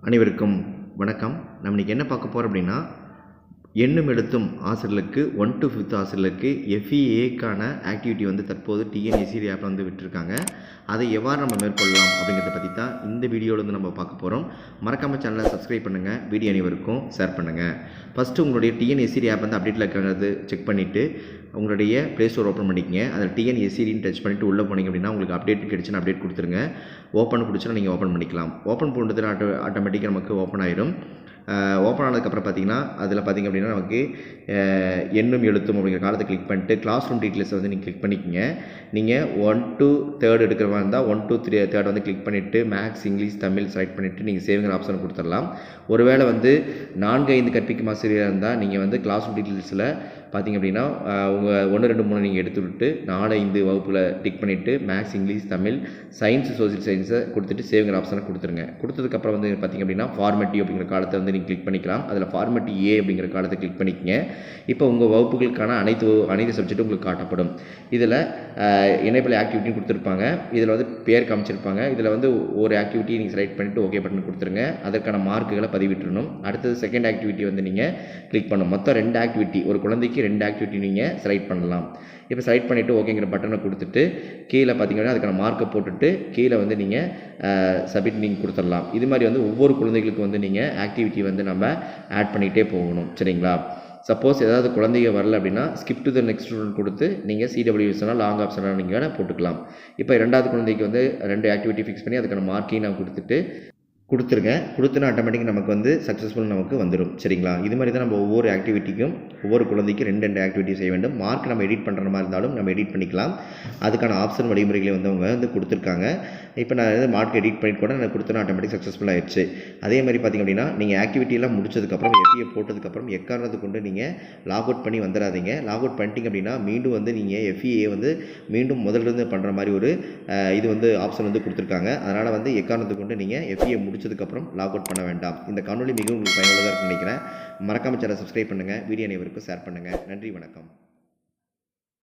அனைவருக்கும் வணக்கம். நம்ம இன்றைக்கி என்ன பார்க்க போகிறோம் அப்படின்னா எண்ணும் எழுத்தும் ஆசிரியர்களுக்கு ஒன் டு ஃபிஃப்த் ஆசிரியர்களுக்கு எஃப்இஏக்கான ஆக்டிவிட்டி வந்து தற்போது டிஎன்எஸ்சி ஆப்பில் வந்து விட்டுருக்காங்க. அதை எவ்வாறு நம்ம மேற்கொள்ளலாம் அப்படிங்கிறத பற்றி தான் இந்த வீடியோவில் வந்து நம்ம பார்க்க போகிறோம் மறக்காமல் சேனலை சப்ஸ்கிரைப் பண்ணுங்கள் வீடியோ அனைவருக்கும் ஷேர் பண்ணுங்கள் ஃபஸ்ட்டு உங்களுடைய டிஎன்எஸ்சி ஆப் வந்து அப்டேட்டில் இருக்கிறது செக் பண்ணிவிட்டு உங்களுடைய ப்ளே ஸ்டோர் ஓப்பன் பண்ணிக்கங்க. அதில் டிஎன்எஸ்சின்னு டச் பண்ணிவிட்டு உள்ளே போனீங்க அப்படின்னா உங்களுக்கு அப்டேட் கிடச்சுன்னா அப்டேட் கொடுத்துருங்க. ஓப்பன் பிடிச்சுன்னா நீங்கள் ஓப்பன் பண்ணிக்கலாம். ஓப்பன் பண்ணுறதுல ஆட்டோ ஆட்டோமேட்டிக்காக நமக்கு ஓப்பன் ஆயிரும். ஓப்பன் ஆனதுக்கப்புறம் பார்த்தீங்கன்னா அதில் பார்த்திங்க அப்படின்னா நமக்கு எண்ணும் எழுத்தும் அப்படிங்கிற காலத்தை கிளிக் பண்ணிட்டு கிளாஸ் ரூம் டீட்டெயில்ஸை வந்து நீங்கள் கிளிக் பண்ணிக்கோங்க. நீங்கள் ஒன் டூ தேர்ட் எடுக்கிற மாதிரி இருந்தால் ஒன் டூ த்ரீ தேர்ட் வந்து கிளிக் பண்ணிவிட்டு மேக்ஸ் இங்கிலீஷ் தமிழ் செலக்ட் பண்ணிவிட்டு நீங்கள் சேவிங்கிற ஆப்ஷன் கொடுத்துடலாம். ஒருவேளை வந்து நான்கு ஐந்து கற்பிக்கும் ஆசிரியராக இருந்தால் நீங்கள் வந்து கிளாஸ் ரூம் டீட்டெயில்ஸில் பார்த்தீங்க அப்படின்னா உங்கள் ஒன்று ரெண்டு மூணு நீங்கள் எடுத்து விட்டு நாலு ஐந்து வகுப்பில் டிக் பண்ணிவிட்டு maths English Tamil science social சயின்ஸை கொடுத்துட்டு சேவிங்கிற ஆப்ஷனை கொடுத்துருங்க. கொடுத்ததுக்கப்புறம் வந்து பார்த்தீங்க அப்படின்னா ஃபார்மேட்டி அப்படிங்கிற காலத்தை வந்து நீங்கள் கிளிக் பண்ணிக்கலாம். அதில் ஃபார்மெட் ஏ அப்படிங்கிற காலத்தை கிளிக் பண்ணிக்கங்க. இப்போ உங்கள் வகுப்புகளுக்கான அனைத்து அனைத்து சப்ஜெக்ட்டும் உங்களுக்கு காட்டப்படும். இதில் எனேபிள் ஆக்டிவிட்டின்னு கொடுத்துருப்பாங்க. இதில் வந்து பேர் காமிச்சிருப்பாங்க. இதில் வந்து ஒரு ஆக்டிவிட்டி நீங்கள் செலக்ட் பண்ணிவிட்டு ஓகே பட்டன் கொடுத்துருங்க. அதற்கான மார்க்குகளை பதிவிட்டுறணும். அடுத்தது செகண்ட் ஆக்டிவிட்டி வந்து நீங்கள் கிளிக் பண்ணணும். மொத்தம் ரெண்டு ஆக்டிவிட்டி ஒரு குழந்தைக்கு ரெண்டு ஆக்டிவிட்டி நீங்கள் செலக்ட் பண்ணலாம். இப்போ செலக்ட் பண்ணிவிட்டு ஓகேங்கிற பட்டனை கொடுத்துட்டு கீழே பார்த்தீங்கன்னா அதுக்கான மார்க்கை போட்டுட்டு கீழே வந்து நீங்கள் சப்மிட் நீங்கள் கொடுத்துடலாம். இது மாதிரி வந்து ஒவ்வொரு குழந்தைகளுக்கு வந்து நீங்கள் ஆக்டிவிட்டி வந்து நம்ம ஆட் பண்ணிகிட்டே போகணும். சரிங்களா? சப்போஸ் ஏதாவது குழந்தைங்க வரல அப்படின்னா skip to the next student கொடுத்து நீங்கள் சிடபிள்யூஎஸ்னால் லாங் ஆப்ஷனாக நீங்கள் போட்டுக்கலாம். இப்போ ரெண்டாவது குழந்தைக்கு வந்து ரெண்டு ஆக்டிவிட்டி ஃபிக்ஸ் பண்ணி அதுக்கான மார்க்கையும் நான் கொடுத்துட்டு கொடுத்துருங்க. கொடுத்துனா ஆட்டோமேட்டிக்காக நமக்கு வந்து சக்ஸஸ்ஃபுல் நமக்கு வந்துடும் சரிங்களா? இது மாதிரி தான் நம்ம ஒவ்வொரு ஆக்டிவிட்டிக்கும் ஒவ்வொரு குழந்தைக்கும் ரெண்டு ரெண்டு ஆக்டிவிட்டி செய்ய வேண்டும். மார்க் நம்ம எடிட் பண்ணுற மாதிரி இருந்தாலும் நம்ம எடிட் பண்ணிக்கலாம். அதுக்கான ஆப்ஷன் வழிமுறைகளை வந்து அவங்க வந்து கொடுத்துருக்காங்க. இப்போ நான் வந்து மார்க் எடிட் பண்ணி கூட நான் கொடுத்தனா ஆட்டோமேட்டிக் சக்ஸஸ்ஃபுல் ஆயிடுச்சு. அதே மாதிரி பார்த்திங்க அப்படின்னா நீங்கள் ஆக்டிவிட்டியெல்லாம் முடிச்சதுக்கப்புறம் எஃப்ஏ போட்டதுக்கப்புறம் எக்காரணத்து கொண்டு நீங்கள் லாக் அவுட் பண்ணி வந்துடாதீங்க லாக் அவுட் பண்ணிட்டீங்க அப்படின்னா மீண்டும் வந்து நீங்கள் எஃபிஏ வந்து மீண்டும் முதல்ல இருந்து பண்ணுற மாதிரி ஒரு இது வந்து ஆப்ஷன் வந்து கொடுத்துருக்காங்க. அதனால் வந்து எக்காரணத்து கொண்டு நீங்கள் எஃப்ஏ முடிச்சதுக்கப்புறம் லாக் அவுட் பண்ண வேண்டாம். இந்த காணொலி மிகவும் உங்களுக்கு பயனுள்ளதாக இருக்குன்னு நினைக்கிறேன். மறக்காம சேனல் சப்ஸ்கிரைப் பண்ணுங்கள் வீடியோ அனைவருக்கும் ஷேர் பண்ணுங்கள் நன்றி வணக்கம்.